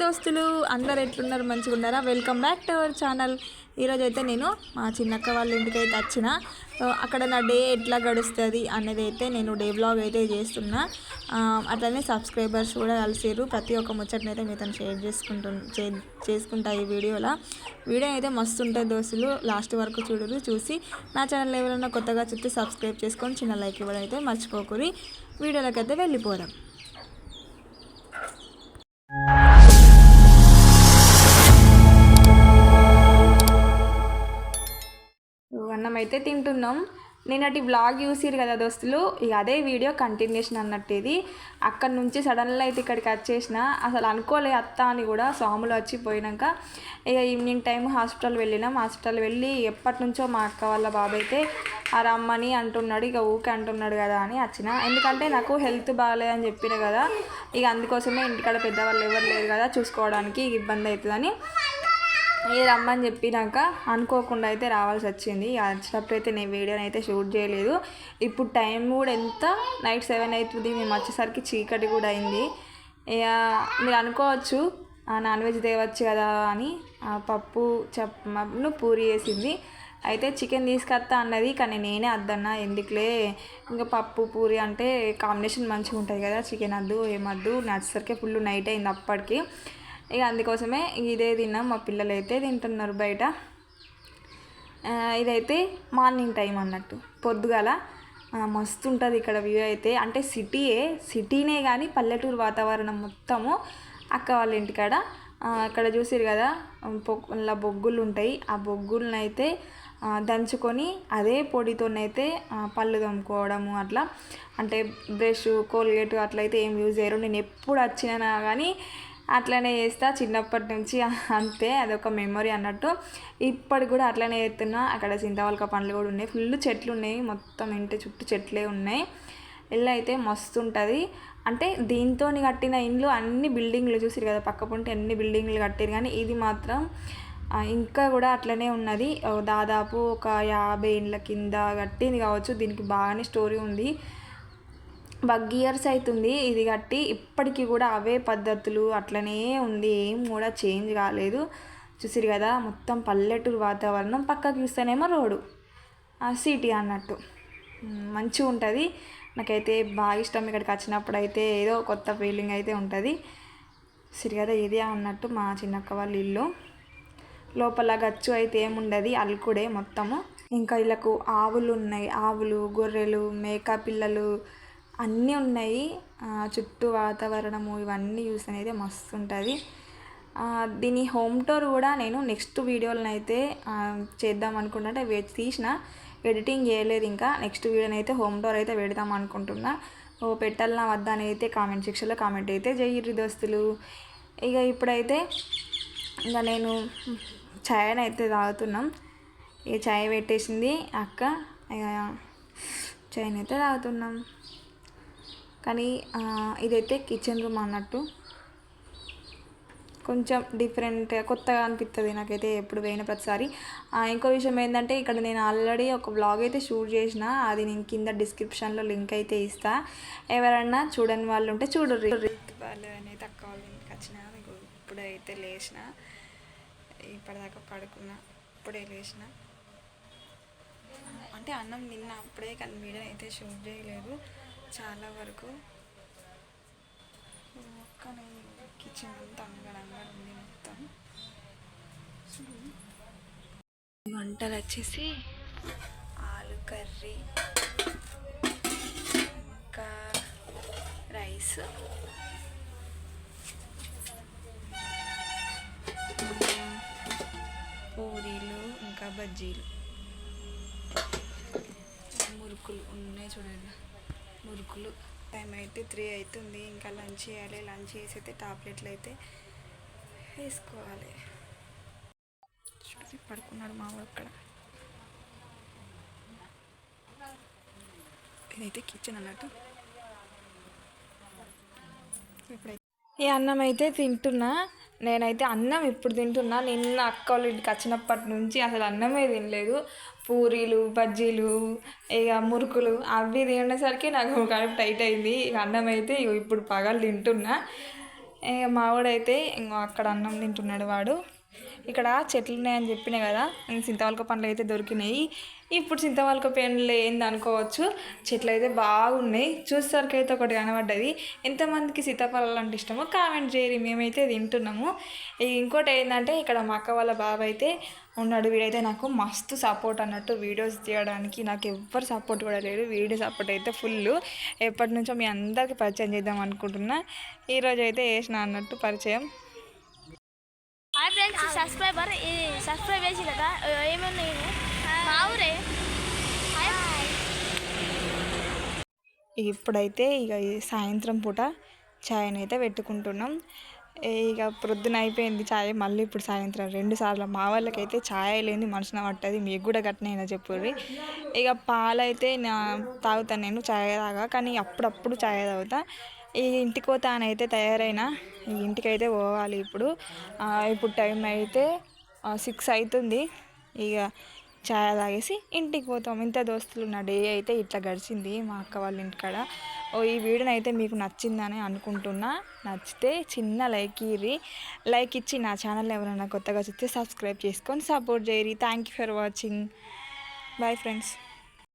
దోస్తులు అందరు ఎట్లున్నారు? మంచిగా ఉన్నారా? Welcome back to our channel ఈరోజు అయితే నేను మా చిన్నక్క వాళ్ళ ఇంటికి అయితే వచ్చిన. సో అక్కడ నా డే ఎట్లా గడుస్తుంది అనేది అయితే నేను డే బ్లాగ్ అయితే చేస్తున్నా. అట్లనే సబ్స్క్రైబర్స్ కూడా కలిసిరు ప్రతి ఒక్క ముచ్చటని అయితే మీతో షేర్ చేసుకుంటు చేసుకుంటా ఈ వీడియోలో. వీడియో అయితే మస్తు ఉంటుంది దోస్తులు. లాస్ట్ వరకు చూడరు చూసి నా ఛానల్ ఎవరైనా కొత్తగా చూస్తే సబ్స్క్రైబ్ చేసుకొని చిన్న లైక్ ఇవ్వడం అయితే మర్చిపోకూరి వీడియోలోకి అయితే వెళ్ళిపోదాం. అయితే తింటున్నాం. నేనటి బ్లాగ్ చూసిరు కదా దోస్తులు ఇక అదే వీడియో కంటిన్యూషన్ అన్నట్టు ఇది. అక్కడ నుంచి సడన్గా అయితే ఇక్కడికి వచ్చేసిన. అసలు అనుకోలే అత్త అని కూడా స్వాములు వచ్చి పోయినాక. ఇక ఈవినింగ్ టైం హాస్పిటల్ వెళ్ళినాం. హాస్పిటల్ వెళ్ళి ఎప్పటి నుంచో మా అక్క వాళ్ళ బాబు అయితే ఆ రమ్మని అంటున్నాడు. ఇక ఊకే అంటున్నాడు కదా అని వచ్చిన. ఎందుకంటే నాకు హెల్త్ బాగాలేదని చెప్పిన కదా. ఇక అందుకోసమే ఇంటికాడ పెద్దవాళ్ళు ఎవరు లేరు కదా చూసుకోవడానికి ఇబ్బంది అవుతుందని. ఏ రమ్మని చెప్పినాక అనుకోకుండా అయితే రావాల్సి వచ్చింది. ఇక వచ్చినప్పుడు అయితే నేను వీడియోని అయితే షూట్ చేయలేదు. ఇప్పుడు టైం కూడా ఎంత? నైట్ సెవెన్ అవుతుంది. మేము వచ్చేసరికి చీకటి కూడా అయింది. ఇక మీరు అనుకోవచ్చు నాన్ వెజ్ తేవచ్చు కదా అని పప్పు చప్ను పూరి వేసింది అయితే చికెన్ తీసుకొస్తా అన్నది కానీ నేనే అద్దన్నా ఎందుకులే? ఇంకా పప్పు పూరి అంటే కాంబినేషన్ మంచిగా ఉంటుంది కదా. చికెన్ వద్దు ఏమద్దు నచ్చేసరికి ఫుల్ నైట్ అయింది అప్పటికి. ఇక అందుకోసమే ఇదే తిన్నాం. మా పిల్లలు అయితే తింటున్నారు బయట. ఇదైతే మార్నింగ్ టైం అన్నట్టు. పొద్దుగాల మస్తు ఉంటుంది ఇక్కడ వ్యూ అయితే. అంటే సిటీయే సిటీనే కానీ పల్లెటూరు వాతావరణం మొత్తము అక్క వాళ్ళ ఇంటికాడ. అక్కడ చూసిరు కదా పొగ్- బొగ్గులు ఉంటాయి. ఆ బొగ్గులనైతే అయితే దంచుకొని అదే పొడితోనైతే పళ్ళు తోముకోవడము అట్లా. అంటే బ్రష్ కోల్గేట్ అట్లయితే ఏం యూజ్ చేయరు. నేను ఎప్పుడు వచ్చినా కానీ అట్లనే చేస్తా. చిన్నప్పటి నుంచి అంతే అదొక మెమొరీ అన్నట్టు. ఇప్పటికి కూడా అట్లనే చేస్తున్నా. అక్కడ చింతవలక పండ్లు కూడా ఉన్నాయి. ఫుల్ చెట్లు ఉన్నాయి. మొత్తం ఇంటి చుట్టూ చెట్లే ఉన్నాయి. ఇల్లు అయితే మస్తు ఉంటుంది. అంటే దీంతో కట్టిన ఇండ్లు అన్ని బిల్డింగ్లు చూసిరు కదా పక్క పొంటి అన్ని బిల్డింగ్లు కట్టారు కానీ ఇది మాత్రం ఇంకా కూడా అట్లనే ఉన్నది. ఓ దాదాపు ఒక యాభై ఇండ్ల కింద కట్టింది కావచ్చు. దీనికి బాగానే స్టోరీ ఉంది. బగ్ ఇయర్స్ అవుతుంది ఇది కట్టి ఇప్పటికీ కూడా అవే పద్ధతులు అట్లనే ఉంది. ఏం కూడా చేంజ్ కాలేదు. చూసిరు కదా మొత్తం పల్లెటూరు వాతావరణం పక్కకి చూస్తేనేమో రోడ్డు. సిటీ అన్నట్టు. మంచిగా ఉంటుంది. నాకైతే బాగా ఇష్టం ఇక్కడికి వచ్చినప్పుడు అయితే ఏదో కొత్త ఫీలింగ్ అయితే ఉంటుంది. సిరిగద ఇది ఇదే అన్నట్టు మా చిన్నక్క వాళ్ళ ఇల్లు. లోపల గచ్చు అయితే ఏముండదు అల్కుడే మొత్తము. ఇంకా వీళ్ళకు ఆవులు ఉన్నాయి. ఆవులు గొర్రెలు మేక పిల్లలు అన్నీ ఉన్నాయి. చుట్టూ వాతావరణము ఇవన్నీ చూసిన అనేది మస్తు ఉంటుంది దీని హోమ్ టూర్ కూడా నేను నెక్స్ట్ వీడియోలను అయితే చేద్దాం అనుకుంటుంటే వే తీసిన ఎడిటింగ్ చేయలేదు ఇంకా. నెక్స్ట్ వీడియోని అయితే హోమ్ టూర్ అయితే పెడదాం అనుకుంటున్నా. ఓ పెట్టాలనా వద్దా అని అయితే కామెంట్ సెక్షన్లో కామెంట్ అయితే చేయరు దోస్తులు. ఇక ఇప్పుడైతే ఇంకా నేను ఛాయ్ అయితే తాగుతున్నాం. ఇక ఛాయ్ పెట్టేసింది అక్క. ఇక ఛాయ్ అయితే తాగుతున్నాం. కానీ ఇదైతే కిచెన్ రూమ్ అన్నట్టు. కొంచెం డిఫరెంట్ కొత్తగా అనిపిస్తుంది నాకైతే ఎప్పుడు పోయిన ప్రతిసారి. ఇంకో విషయం ఏంటంటే ఇక్కడ నేను ఆల్రెడీ ఒక బ్లాగ్ అయితే షూట్ చేసిన. అది నేను కింద డిస్క్రిప్షన్లో లింక్ అయితే ఇస్తా. ఎవరన్నా చూడని వాళ్ళు ఉంటే చూడరు. వాళ్ళు అనేది అక్క వాళ్ళ ఇంటికి వచ్చిన మీకు ఇప్పుడైతే లేచిన ఇప్పటిదాకా పడుకున్నా ఇప్పుడే లేచిన. అంటే అన్నం నిన్న అప్పుడే కానీ వీడియో అయితే షూట్ చేయలేదు. చాలా వరకు ఒక్కనే కిచెన్ అంతా అంగడంగా ఉంది మొత్తం. వంటలు వచ్చేసి ఆలు కర్రీ ఇంకా రైస్ పూరీలు ఇంకా బజ్జీలు. మురుకులు ఉన్నాయి చూడండి. మురుకులు. టైం అయితే త్రీ అవుతుంది ఇంకా లంచ్ చేయాలి. లంచ్ చేసి అయితే టాబ్లెట్లు అయితే వేసుకోవాలి. చూడండి పడుకున్నాడు మా వాడు అక్కడ. ఇదైతే కిచెన్ అన్నట్టు. ఇప్పుడైతే ఈ అన్నం అయితే తింటున్నా. నేనైతే అన్నం ఇప్పుడు తింటున్నా. నిన్న అక్క వాళ్ళ ఇంటికి వచ్చినప్పటి నుంచి అసలు అన్నమే తినలేదు. పూరీలు బజ్జీలు ఇక మురుకులు అవి తినేసరికి నాకు కడుపు టైట్ అయింది. ఇక అన్నం అయితే ఇగో ఇప్పుడు పగలు తింటున్నా. ఇక మావాడైతే ఇంకో అక్కడ అన్నం తింటున్నాడు వాడు. ఇక్కడ చెట్లు ఉన్నాయని చెప్పినాయి కదా ఇంక పండ్లు అయితే దొరికినాయి. ఇప్పుడు చింతవలక పండ్లు ఏంది అనుకోవచ్చు. చెట్లు అయితే బాగున్నాయి. చూసేసరికి అయితే ఒకటి కనబడ్డది. ఎంతమందికి సీతాఫలాలు అంటే ఇష్టమో కామెంట్ చేయరు మేమైతే తింటున్నాము. ఇంకోటి ఏంటంటే ఇక్కడ మా అక్క వాళ్ళ బాబు అయితే ఉన్నాడు. వీడైతే నాకు మస్తు సపోర్ట్ అన్నట్టు వీడియోస్ తీయడానికి నాకు ఎవ్వరు సపోర్ట్ కూడా లేరు. వీడియో సపోర్ట్ అయితే ఫుల్ ఎప్పటి నుంచో మీ అందరికీ పరిచయం చేద్దాం అనుకుంటున్నా. ఈరోజు అయితే వేసిన అన్నట్టు పరిచయం. ఫ్రెండ్స్ సబ్స్క్రైబర్ ఇది సబ్స్క్రైబ్ చేసి కదా? ఏమన్నా మా ఊరే. ఇప్పుడైతే ఇక సాయంత్రం పూట ఛాయ్ని అయితే పెట్టుకుంటున్నాం. ఇక ప్రొద్దున అయిపోయింది ఛాయ్ మళ్ళీ ఇప్పుడు సాయంత్రం రెండు సార్లు. మా వాళ్ళకైతే ఛాయ్ లేని మనసున పట్టది మీకు కూడా గట్టినైనా చెప్పుర్రి. ఇక పాలైతే నా తాగుతాను నేను ఛాయ్ తాగా కానీ అప్పుడప్పుడు ఛాయ్ తాగుతా. ఈ ఇంటికి పోతా అని అయితే తయారైనా ఈ ఇంటికి అయితే పోవాలి ఇప్పుడు. ఇప్పుడు టైం అయితే సిక్స్ అవుతుంది ఇక ఛాయ్ తాగేసి ఇంటికి పోతాం. ఇంత దోస్తులు నా డే అయితే ఇట్లా గడిచింది మా అక్క వాళ్ళ ఇంటికాడ. ఓ ఈ వీడియోని అయితే మీకు నచ్చిందని అనుకుంటున్నా. నచ్చితే చిన్న లైక్ ఇర్రి. లైక్ ఇచ్చి నా ఛానల్ ఎవరైనా కొత్తగా చూస్తే సబ్స్క్రైబ్ చేసుకొని support చేయరి thank you for watching bye friends